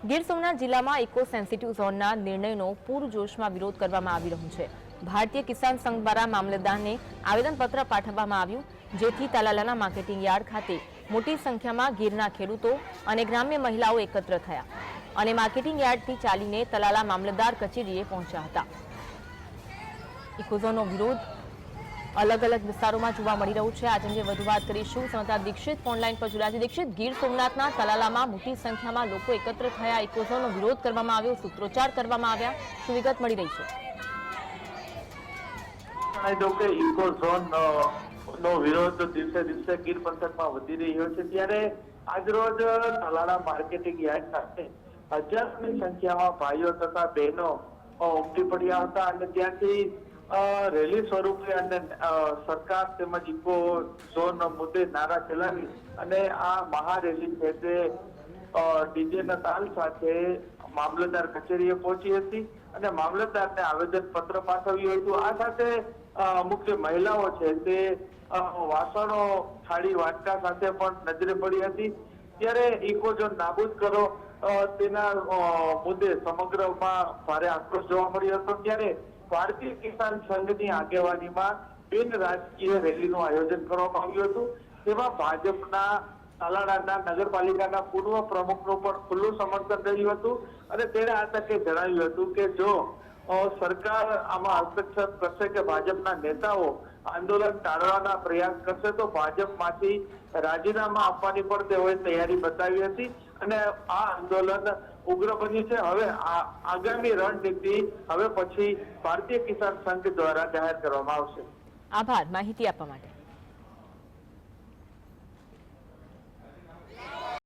ગીર સોમનાથ જિલ્લામાં eco sensitive ઝોનના નિર્ણયનો પૂરજોશમાં વિરોધ કરવામાં આવી રહ્યો છે. ભારતીય કિસાન સંઘ દ્વારા મામલતદારને આવેદનપત્ર પાઠવવામાં આવ્યું, જેથી તાલાલાના માર્કેટિંગ યાર્ડ ખાતે મોટી સંખ્યામાં ગીરના ખેડૂતો અને ગ્રામ્ય મહિલાઓ એકત્ર થયા અને માર્કેટિંગ યાર્ડથી ચાલીને તલાલા મામલતદાર કચેરીએ પહોંચ્યા હતા. ઇકોઝોનનો વિરોધ અલગ અલગ વિસ્તારોમાં જોવા મળી રહ્યું છે. આજે અંગે વધુ વાત કરીશું. સમાચાર દીક્ષિત ઓનલાઈન પર જોડાયા દીક્ષિત, ગીર સોમનાથના તલાલામાં મોટી સંખ્યામાં લોકો એકત્ર થયા. ઇકોઝોનનો વિરોધ કરવામાં આવ્યો. સૂત્રોચ્ચાર કરવામાં આવ્યા. શું વિગત મળી રહી છે? નો વિરોધ દિવસે દિવસે ગીર પંથકમાં વધી રહ્યો છે. ત્યારે આજરોજ તાલાળા માર્કેટિંગ યાર્ડ ખાતે હજારની સંખ્યામાં ભાઈઓ તથા બહેનો ઉમટી પડ્યા હતા અને ત્યાંથી રેલી સ્વરૂપે અને સરકાર તેમજ ઇકો ઝોન મુદ્દે નારા ચલાવી અને આ મહારેલી છે તે ડીજે ના તાલ સાથે મામલતદાર કચેરીએ પહોંચી હતી અને મામલતદારને આવેદન પત્ર પાઠવ્યું હતું. આ સાથે મુખ્ય મહિલાઓ છે તે વાસણો થાળી વાટકા સાથે પણ નજરે પડી હતી. ત્યારે ઇકો ઝોન નાબૂદ કરો તેના મુદ્દે સમગ્રમાં ભારે આક્રોશ જોવા મળ્યો હતો. ત્યારે ભારતીય કિસાન સંઘની આગેવાનીમાં બિન રાજકીય રેલીનું આયોજન કરવામાં આવ્યું હતું. તેમાં ભાજપના તાલાડાના નગરપાલિકાના પૂર્વ પ્રમુખનું પણ ખુલ્લું સમર્થન રહ્યું હતું અને તેણે આ તકે જણાવ્યું હતું કે જો સરકાર આમાં હસ્તક્ષેપ કરશે કે ભાજપના નેતાઓ આંદોલન ટાળવાના પ્રયાસ કરશે, તો ભાજપમાંથી રાજીનામા આપવાની પણ તેઓએ તૈયારી બતાવી હતી અને આ આંદોલન ઉગ્ર બન્યું છે. હવે આગામી રણનીતિ હવે પછી ભારતીય કિસાન સંઘ દ્વારા જાહેર કરવામાં આવશે. આભાર. માહિતી આપવા માટે.